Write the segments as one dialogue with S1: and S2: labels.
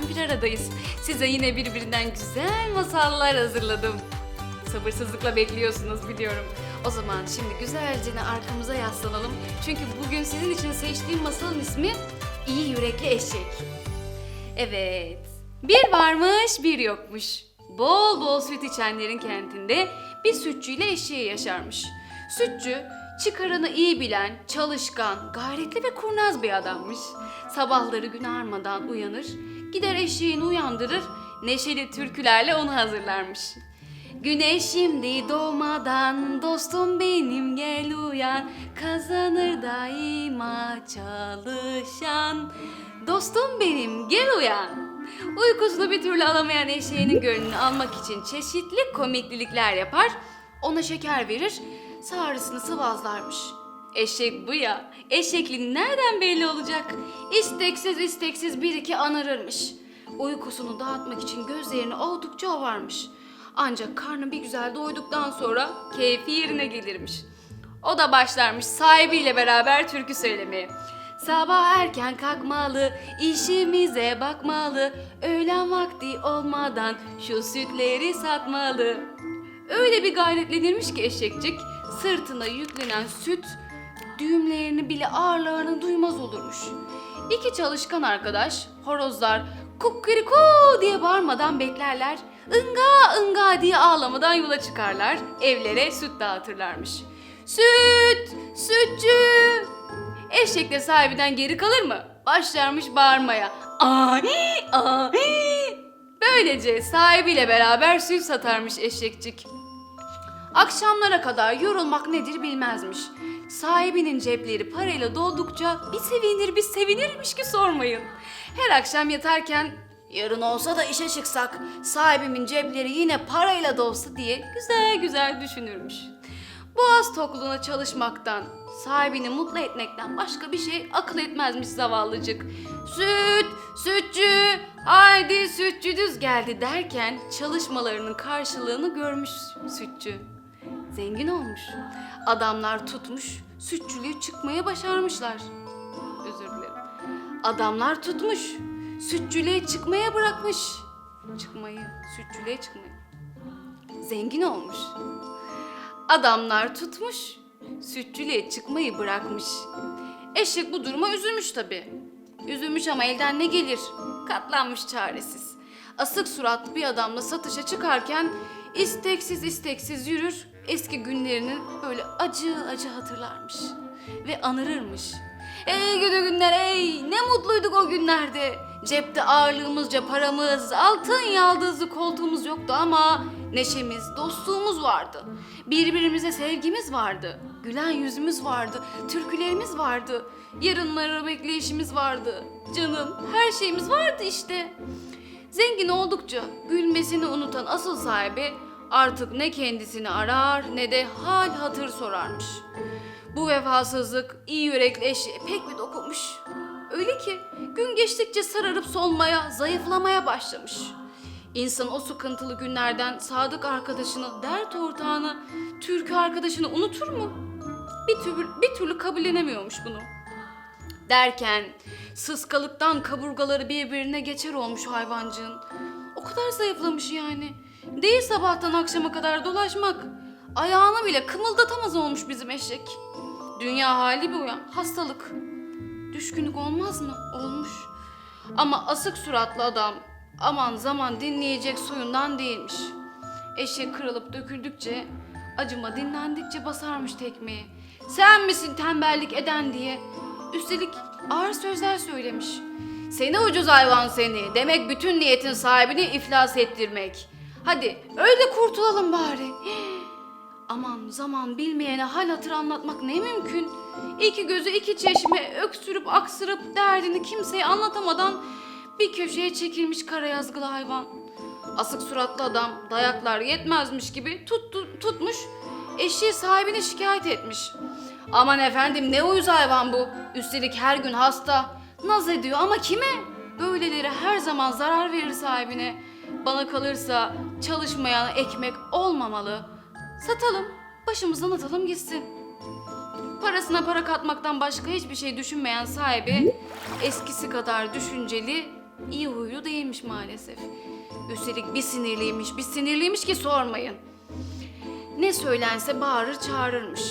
S1: Tekrardan bir aradayız. Size yine birbirinden güzel masallar hazırladım. Sabırsızlıkla bekliyorsunuz biliyorum. O zaman şimdi güzelce arkamıza yaslanalım. Çünkü bugün sizin için seçtiğim masalın ismi İyi Yürekli Eşek. Evet. Bir varmış, bir yokmuş. Bol bol süt içenlerin kentinde bir sütçüyle eşeği yaşarmış. Sütçü, çıkarını iyi bilen, çalışkan, gayretli ve kurnaz bir adammış. Sabahları gün ağarmadan uyanır, gider eşeğini uyandırır, neşeli türkülerle onu hazırlarmış. Güneş şimdi doğmadan dostum benim gel uyan kazanır daima çalışan dostum benim gel uyan. Uykusunu bir türlü alamayan eşeğinin gönlünü almak için çeşitli komiklilikler yapar, ona şeker verir, sağrısını sıvazlarmış. Eşek bu ya, eşekliğin nereden belli olacak? İsteksiz isteksiz bir iki anırırmış. Uykusunu dağıtmak için gözlerini oldukça ovarmış. Ancak karnı bir güzel doyduktan sonra keyfi yerine gelirmiş. O da başlarmış sahibiyle beraber türkü söylemeye. Sabah erken kalkmalı, işimize bakmalı, öğlen vakti olmadan şu sütleri satmalı. Öyle bir gayretlenirmiş ki eşekcik, sırtına yüklenen süt düğümlerini bile ağırlığını duymaz olurmuş. İki çalışkan arkadaş, horozlar kukkiriku diye bağırmadan beklerler, ınga ınga diye ağlamadan yola çıkarlar, evlere süt dağıtırlarmış. Süt, sütçü! Eşek de sahibinden geri kalır mı? Başlarmış bağırmaya. Ay, ay. Böylece sahibiyle beraber süt satarmış eşekçik. Akşamlara kadar yorulmak nedir bilmezmiş. Sahibinin cepleri parayla doldukça bir sevinir bir sevinirmiş ki sormayın. Her akşam yatarken yarın olsa da işe çıksak sahibimin cepleri yine parayla dolsa diye güzel güzel düşünürmüş. Boğaz tokluğuna çalışmaktan, sahibini mutlu etmekten başka bir şey akıl etmezmiş zavallıcık. Süt, sütçü, haydi sütçü düz geldi derken çalışmalarının karşılığını görmüş sütçü. Zengin olmuş. Adamlar tutmuş, sütçülüğü çıkmaya başarmışlar. Özür dilerim. Adamlar tutmuş, sütçülüğe çıkmaya bırakmış. Çıkmayı, sütçülüğe çıkmayı. Zengin olmuş. Adamlar tutmuş, sütçülüğe çıkmayı bırakmış. Eşek bu duruma üzülmüş tabii. Üzülmüş ama elden ne gelir? Katlanmış çaresiz. Asık suratlı bir adamla satışa çıkarken isteksiz isteksiz yürür, eski günlerini böyle acı acı hatırlarmış. Ve anırırmış. Ey gidi günler ey ne mutluyduk o günlerde. Cepte ağırlığımızca paramız, altın yaldızlı koltuğumuz yoktu ama neşemiz, dostluğumuz vardı. Birbirimize sevgimiz vardı. Gülen yüzümüz vardı, türkülerimiz vardı. Yarınlara bekleyişimiz vardı. Canım, her şeyimiz vardı işte. Zengin oldukça gülmesini unutan asıl sahibi artık ne kendisini arar ne de hal hatır sorarmış. Bu vefasızlık iyi yürekli eşeğe pek bir dokunmuş. Öyle ki gün geçtikçe sararıp solmaya, zayıflamaya başlamış. İnsan o sıkıntılı günlerden sadık arkadaşını, dert ortağını, türkü arkadaşını unutur mu? Bir türlü, bir türlü kabullenemiyormuş bunu. Derken sıskalıktan kaburgaları birbirine geçer olmuş hayvancığın. O kadar zayıflamış yani. Değil sabahtan akşama kadar dolaşmak. Ayağını bile kımıldatamaz olmuş bizim eşek. Dünya hali bu ya, hastalık. Düşkünlük olmaz mı? Olmuş. Ama asık suratlı adam aman zaman dinleyecek suyundan değilmiş. Eşek kırılıp döküldükçe, acıma dinlendikçe basarmış tekmeyi. Sen misin tembellik eden diye. Üstelik ağır sözler söylemiş. Seni ucuz hayvan seni. Demek bütün niyetin sahibini iflas ettirmek. Hadi öyle kurtulalım bari. Aman zaman bilmeyene hal hatır anlatmak ne mümkün. İki gözü iki çeşme öksürüp aksırıp derdini kimseye anlatamadan bir köşeye çekilmiş kara yazgılı hayvan. Asık suratlı adam dayaklar yetmezmiş gibi tuttu, tutmuş eşeği sahibine şikayet etmiş. Aman efendim ne uyuz hayvan bu. Üstelik her gün hasta. Naz ediyor ama kime? Böyleleri her zaman zarar verir sahibine. Bana kalırsa çalışmayana ekmek olmamalı. Satalım, başımızdan atalım gitsin. Parasına para katmaktan başka hiçbir şey düşünmeyen sahibi eskisi kadar düşünceli, iyi huylu değilmiş maalesef. Üstelik bir sinirliymiş, bir sinirliymiş ki sormayın. Ne söylense bağırır çağırırmış.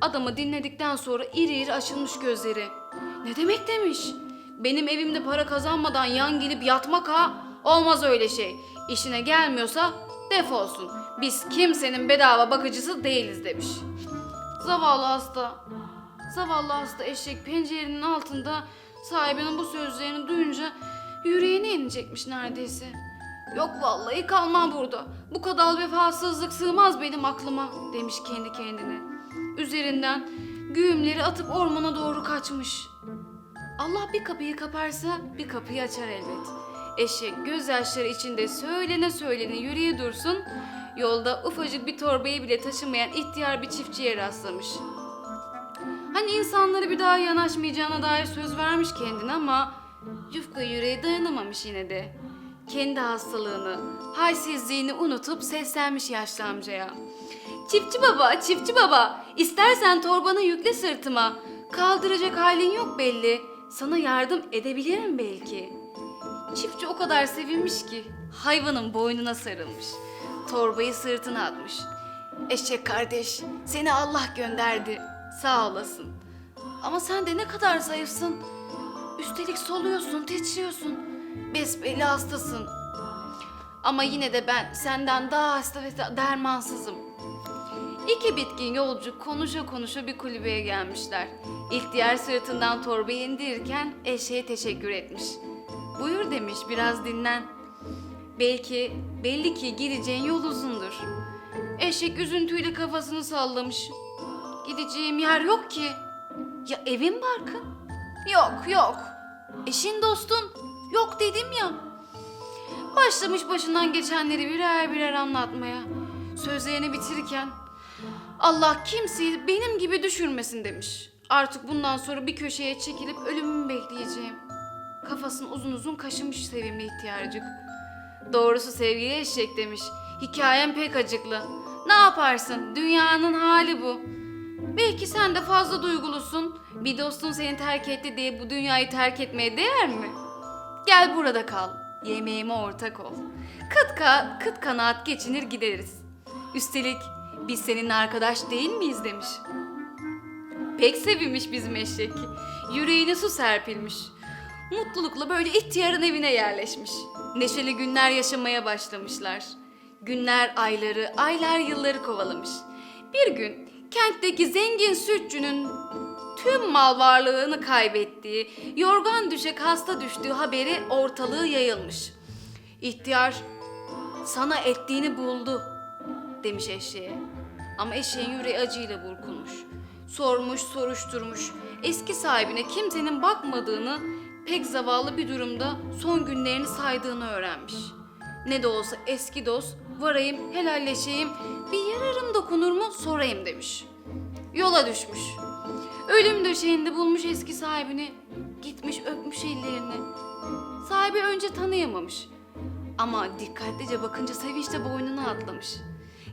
S1: Adamı dinledikten sonra iri iri açılmış gözleri. Ne demek demiş? Benim evimde para kazanmadan yan gelip yatmak ha? Olmaz öyle şey. İşine gelmiyorsa defolsun. Biz kimsenin bedava bakıcısı değiliz demiş. Zavallı hasta. Zavallı hasta eşek pencerenin altında sahibinin bu sözlerini duyunca yüreğine inecekmiş neredeyse. Yok vallahi kalmam burada. Bu kadar vefasızlık sığmaz benim aklıma demiş kendi kendine. Üzerinden güğümleri atıp ormana doğru kaçmış. Allah bir kapıyı kaparsa bir kapıyı açar elbet. Eşek gözyaşları içinde söylene söylene yürüye dursun, yolda ufacık bir torbayı bile taşımayan ihtiyar bir çiftçiye rastlamış. Hani insanları bir daha yanaşmayacağına dair söz vermiş kendine ama yufka yüreği dayanamamış yine de. Kendi hastalığını, halsizliğini unutup seslenmiş yaşlı amcaya. Çiftçi baba, çiftçi baba, istersen torbanı yükle sırtıma. Kaldıracak halin yok belli. Sana yardım edebilirim belki. Çiftçi o kadar sevinmiş ki hayvanın boynuna sarılmış. Torbayı sırtına atmış. Eşek kardeş, seni Allah gönderdi. Sağ olasın. Ama sen de ne kadar zayıfsın. Üstelik soluyorsun, titriyorsun. Besbelli hastasın. Ama yine de ben senden daha hasta ve dermansızım. İki bitkin yolcu konuşa konuşa bir kulübeye gelmişler. İhtiyar sırtından torbayı indirirken eşeğe teşekkür etmiş. Buyur demiş biraz dinlen. Belki, belli ki gideceğin yol uzundur. Eşek üzüntüyle kafasını sallamış. Gideceğim yer yok ki. Ya evin barkın? Yok yok. Eşin dostun? Yok dedim ya. Başlamış başından geçenleri birer birer anlatmaya. Sözlerini bitirirken Allah kimseyi benim gibi düşürmesin demiş. Artık bundan sonra bir köşeye çekilip ölümümü bekleyeceğim. Kafasını uzun uzun kaşımış sevimli ihtiyarcık. Doğrusu sevgili eşek demiş. Hikayem pek acıklı. Ne yaparsın? Dünyanın hali bu. Belki sen de fazla duygulusun. Bir dostun seni terk etti diye bu dünyayı terk etmeye değer mi? Gel burada kal. Yemeğime ortak ol. Kıt, ka kıt kanaat geçinir gideriz. Üstelik biz senin arkadaş değil miyiz demiş. Pek sevinmiş bizim eşek. Yüreğine su serpilmiş. Mutlulukla böyle ihtiyarın evine yerleşmiş. Neşeli günler yaşamaya başlamışlar. Günler ayları, aylar yılları kovalamış. Bir gün kentteki zengin sütçünün tüm mal varlığını kaybettiği, yorgan düşek hasta düştüğü haberi ortalığı yayılmış. İhtiyar sana ettiğini buldu demiş eşeğe. Ama eşeğin yüreği acıyla burkulmuş. Sormuş, soruşturmuş. Eski sahibine kimsenin bakmadığını, pek zavallı bir durumda son günlerini saydığını öğrenmiş. Ne de olsa eski dost, varayım, helalleşeyim, bir yararım dokunur mu sorayım demiş. Yola düşmüş. Ölüm döşeğinde bulmuş eski sahibini. Gitmiş öpmüş ellerini. Sahibi önce tanıyamamış. Ama dikkatlice bakınca sevinçle boynuna atlamış.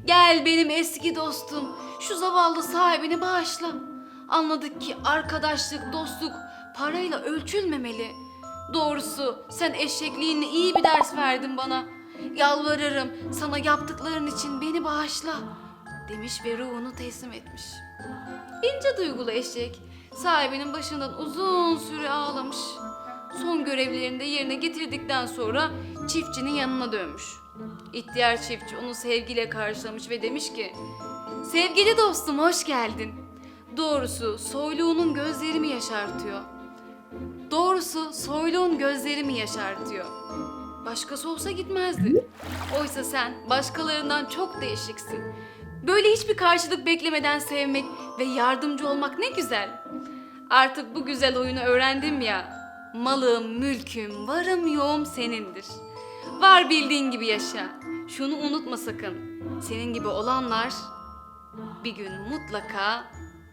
S1: Gel benim eski dostum. Şu zavallı sahibini bağışla. Anladık ki arkadaşlık, dostluk parayla ölçülmemeli. Doğrusu sen eşekliğinle iyi bir ders verdin bana. Yalvarırım sana yaptıkların için beni bağışla. Demiş ve ruhunu teslim etmiş. İnce duygulu eşek sahibinin başından uzun süre ağlamış. Son görevlerini de yerine getirdikten sonra çiftçinin yanına dönmüş. İhtiyar çiftçi onu sevgiyle karşılamış ve demiş ki Sevgili dostum hoş geldin. Doğrusu soyluğunun gözlerimi yaşartıyor. Doğrusu soyluğun gözlerimi yaşartıyor. Başkası olsa gitmezdi. Oysa sen başkalarından çok değişiksin. Böyle hiçbir karşılık beklemeden sevmek ve yardımcı olmak ne güzel. Artık bu güzel oyunu öğrendim ya. Malım, mülküm, varım yoğum senindir. Var bildiğin gibi yaşa. Şunu unutma sakın. Senin gibi olanlar bir gün mutlaka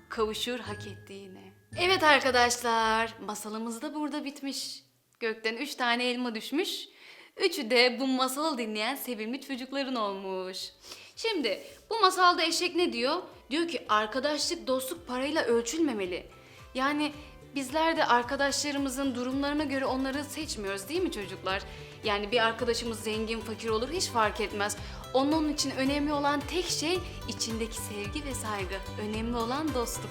S1: kavuşur hak ettiğine. Evet arkadaşlar, masalımız da burada bitmiş. Gökten üç tane elma düşmüş. Üçü de bu masalı dinleyen sevimli çocukların olmuş. Şimdi bu masalda eşek ne diyor? Diyor ki arkadaşlık, dostluk parayla ölçülmemeli. Yani bizler de arkadaşlarımızın durumlarına göre onları seçmiyoruz değil mi çocuklar? Yani bir arkadaşımız zengin, fakir olur hiç fark etmez. Onun için önemli olan tek şey içindeki sevgi ve saygı. Önemli olan dostluk.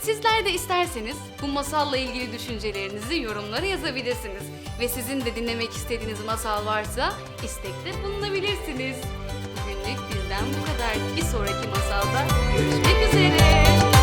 S1: Sizler de isterseniz bu masalla ilgili düşüncelerinizi yorumlara yazabilirsiniz. Ve sizin de dinlemek istediğiniz masal varsa istekte bulunabilirsiniz. Bugünlük bizden bu kadar. Bir sonraki masalda görüşmek